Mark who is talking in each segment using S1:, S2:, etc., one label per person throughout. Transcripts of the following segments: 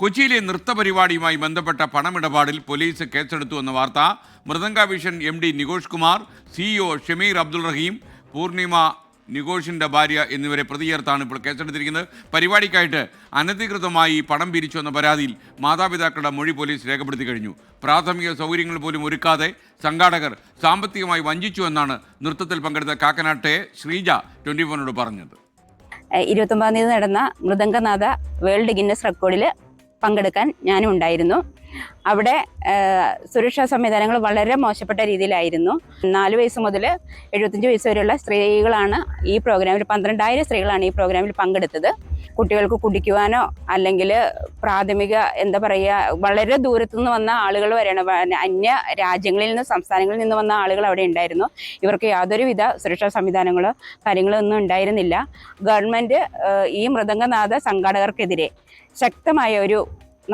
S1: കൊച്ചിയിലെ നൃത്തപരിപാടിയുമായി ബന്ധപ്പെട്ട പണമിടപാടിൽ പോലീസ് കേസെടുത്തു എന്ന വാർത്ത Mridanga vision M D Nikosh Kumar CEO Shameer Abdul Raheem Poornima നികോഷിന്റെ ഭാര്യ എന്നിവരെ പ്രതി ചേർത്താണ് ഇപ്പോൾ കേസെടുത്തിരിക്കുന്നത്. പരിപാടിക്കായിട്ട് അനധികൃതമായി പണം പിരിച്ചു എന്ന പരാതിയിൽ മാതാപിതാക്കളുടെ മൊഴി പോലീസ് രേഖപ്പെടുത്തി കഴിഞ്ഞു. പ്രാഥമിക സൗകര്യങ്ങൾ പോലും ഒരുക്കാതെ സംഘാടകർ സാമ്പത്തികമായി വഞ്ചിച്ചു എന്നാണ് നൃത്തത്തിൽ പങ്കെടുത്ത കാക്കനാട്ടെ ശ്രീജ ട്വന്റി ഫോറിനോട് പറഞ്ഞത്.
S2: ഇരുപത്തൊമ്പതാം തീയതി നടന്ന മൃദംഗനാഥ വേൾഡ് ഗിന്നസ് റെക്കോർഡിൽ പങ്കെടുക്കാൻ ഞാനും ഉണ്ടായിരുന്നു. അവിടെ സുരക്ഷാ സംവിധാനങ്ങൾ വളരെ മോശപ്പെട്ട രീതിയിലായിരുന്നു. നാല് വയസ്സ് മുതൽ എഴുപത്തഞ്ച് വയസ്സ് വരെയുള്ള സ്ത്രീകളാണ് ഈ പ്രോഗ്രാമിൽ പന്ത്രണ്ടായിരം സ്ത്രീകളാണ് ഈ പ്രോഗ്രാമിൽ പങ്കെടുത്തത്. കുട്ടികൾക്ക് കുടിക്കുവാനോ അല്ലെങ്കിൽ പ്രാഥമിക എന്താ പറയുക വളരെ ദൂരത്തു നിന്ന് വന്ന ആളുകൾ വരെയാണ്. അന്യ രാജ്യങ്ങളിൽ നിന്ന് സംസ്ഥാനങ്ങളിൽ നിന്ന് വന്ന ആളുകൾ അവിടെ ഉണ്ടായിരുന്നു. ഇവർക്ക് യാതൊരുവിധ സുരക്ഷാ സംവിധാനങ്ങളോ കാര്യങ്ങളോ ഒന്നും ഉണ്ടായിരുന്നില്ല. ഗവൺമെന്റ് ഈ മൃദംഗനാഥ സംഘാടകർക്കെതിരെ ശക്തമായ ഒരു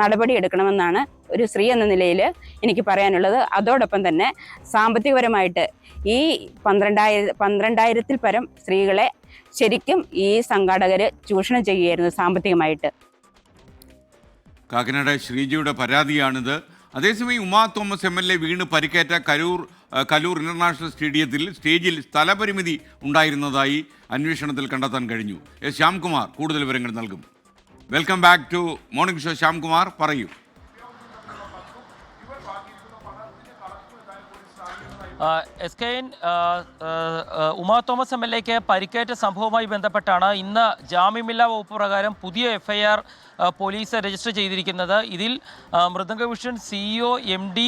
S2: നടപടി എടുക്കണമെന്നാണ് ഒരു സ്ത്രീ എന്ന നിലയിൽ എനിക്ക് പറയാനുള്ളത്. അതോടൊപ്പം തന്നെ സാമ്പത്തികപരമായിട്ട് ഈ പന്ത്രണ്ടായിര പന്ത്രണ്ടായിരത്തിൽ പരം സ്ത്രീകളെ ശരിക്കും ഈ സംഘാടകർ ചൂഷണം ചെയ്യുകയായിരുന്നു സാമ്പത്തികമായിട്ട്.
S1: കാക്കനാട് ശ്രീജിയുടെ പരാതിയാണിത്. അതേസമയം Uma Thomas M L A വീണ് പരിക്കേറ്റ കരൂർ കലൂർ ഇന്റർനാഷണൽ സ്റ്റേഡിയത്തിൽ സ്റ്റേജിൽ സ്ഥലപരിമിതി ഉണ്ടായിരുന്നതായി അന്വേഷണത്തിൽ കണ്ടെത്താൻ കഴിഞ്ഞു. എസ് ശ്യാംകുമാർ കൂടുതൽ വിവരങ്ങൾ നൽകും. Welcome back to morning show. Shyamkumar പറയൂ.
S3: S K N Uma Thomas M L എക്ക് പരിക്കേറ്റ സംഭവവുമായി ബന്ധപ്പെട്ടാണ് ഇന്ന് ജാമ്യമില്ലാ വകുപ്പ് പ്രകാരം പുതിയ എഫ്ഐആർ പോലീസ് രജിസ്റ്റർ ചെയ്തിരിക്കുന്നത്. ഇതിൽ മൃദംഗഭൂഷൺ സിഇഒ എം ഡി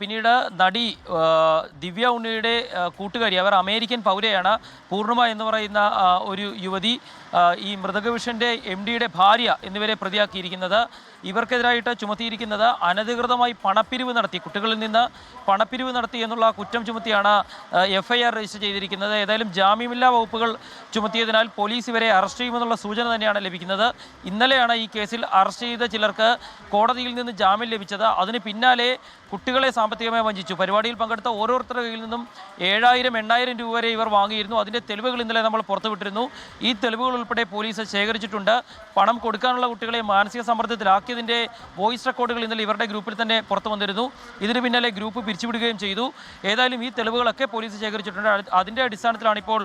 S3: പിന്നീട് നടി ദിവ്യ ഉണ്ണിയുടെ കൂട്ടുകാരി അവർ അമേരിക്കൻ പൗരയാണ്. പൂർണിമ എന്ന് പറയുന്ന ഒരു യുവതി ഈ മൃദംഗ വിഷന്റെ എം ഡിയുടെ ഭാര്യ എന്നിവരെ പ്രതിയാക്കിയിരിക്കുന്നത്. ഇവർക്കെതിരായിട്ട് ചുമത്തിയിരിക്കുന്നത് അനധികൃതമായി പണപ്പിരിവ് നടത്തി കുട്ടികളിൽ നിന്ന് പണപ്പിരിവ് നടത്തി എന്നുള്ള കുറ്റം ചുമത്തിയാണ് എഫ് ഐ ആർ രജിസ്റ്റർ ചെയ്തിരിക്കുന്നത്. ഏതായാലും ജാമ്യമില്ലാ വകുപ്പുകൾ ചുമത്തിയതിനാൽ പോലീസ് ഇവരെ അറസ്റ്റ് ചെയ്യുമെന്നുള്ള സൂചന തന്നെയാണ് ലഭിക്കുന്നത്. ഇന്നലെയാണ് ഈ കേസിൽ അറസ്റ്റ് ചെയ്ത ചിലർക്ക് കോടതിയിൽ നിന്ന് ജാമ്യം ലഭിച്ചത്. അതിന് പിന്നാലെ കുട്ടികളെ സാമ്പത്തികമായി വഞ്ചിച്ചു. പരിപാടിയിൽ പങ്കെടുത്ത ഓരോരുത്തരുടെ കയ്യിൽ നിന്നും ഏഴായിരം എണ്ണായിരം രൂപ വരെ ഇവർ വാങ്ങിയിരുന്നു. അതിന്റെ തെളിവുകൾ ഇന്നലെ നമ്മൾ പുറത്തുവിട്ടിരുന്നു. ഈ തെളിവുകൾ ഉൾപ്പെടെ പോലീസ് ശേഖരിച്ചിട്ടുണ്ട്. പണം കൊടുക്കാനുള്ള കുട്ടികളെ മാനസിക സമ്മർദ്ദത്തിലാക്കിയതിന്റെ വോയിസ് റെക്കോർഡുകൾ ഇന്നലെ ഇവരുടെ ഗ്രൂപ്പിൽ തന്നെ പുറത്തു വന്നിരുന്നു. ഇതിന് പിന്നാലെ ഗ്രൂപ്പ് പിരിച്ചുവിടുകയും ചെയ്തു. ഏതായാലും ഈ തെളിവുകളൊക്കെ പോലീസ് ശേഖരിച്ചിട്ടുണ്ട്. അത് അതിന്റെ അടിസ്ഥാനത്തിലാണ് ഇപ്പോൾ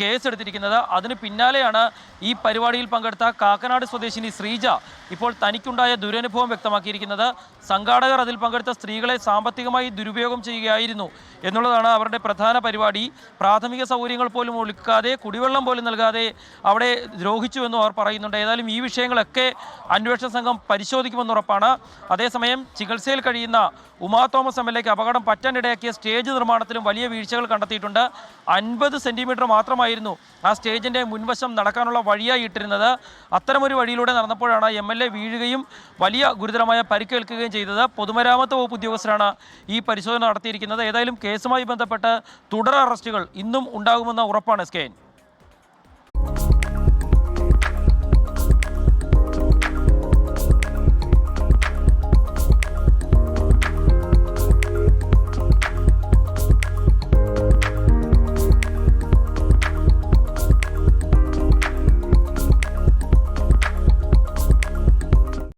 S3: കേസെടുത്തിരിക്കുന്നത്. അതിന് പിന്നാലെയാണ് ഈ പരിപാടിയിൽ പങ്കെടുത്ത കാക്കനാട് സ്വദേശിനി ശ്രീജ ഇപ്പോൾ തനിക്കുണ്ടായ ദുരനുഭവം വ്യക്തമാക്കിയിരിക്കുന്നത് സംഘാടകർ അതിൽ പങ്കെടുത്ത സ്ത്രീകളെ സാമ്പത്തികമായി ദുരുപയോഗം ചെയ്യുകയായിരുന്നു എന്നുള്ളതാണ് അവരുടെ പ്രധാന പരിപാടി. പ്രാഥമിക സൗകര്യങ്ങൾ പോലും ഒളിക്കാതെ കുടിവെള്ളം പോലും നൽകാതെ അവിടെ ദ്രോഹിച്ചുവെന്നും അവർ പറയുന്നുണ്ട്. ഏതായാലും ഈ വിഷയങ്ങളൊക്കെ അന്വേഷണ സംഘം പരിശോധിക്കുമെന്നുറപ്പാണ് അതേസമയം ചികിത്സയിൽ കഴിയുന്ന ഉമാ തോമസ് എം എൽ എക്ക് അപകടം പറ്റാനിടയാക്കിയ സ്റ്റേജ് നിർമ്മാണത്തിലും വലിയ വീഴ്ചകൾ കണ്ടെത്തിയിട്ടുണ്ട്. അൻപത് സെന്റിമീറ്റർ മാത്രമായിരുന്നു ആ സ്റ്റേജിന്റെ മുൻവശം നടക്കാനുള്ള വഴിയായി ഇട്ടിരുന്നത് അത്തരമൊരു വഴിയിലൂടെ നടന്നപ്പോഴാണ് എം എൽ വീഴുകയും വലിയ ഗുരുതരമായ പരിക്കേൽക്കുകയും ചെയ്തത് പൊതുമരാമത്ത് വകുപ്പ് ഉദ്യോഗസ്ഥരാണ് ഈ പരിശോധന നടത്തിയിരിക്കുന്നത്. ഏതായാലും കേസുമായി ബന്ധപ്പെട്ട് തുടർ അറസ്റ്റുകൾ ഇന്നും ഉണ്ടാകുമെന്ന ഉറപ്പാണ് എസ് കെ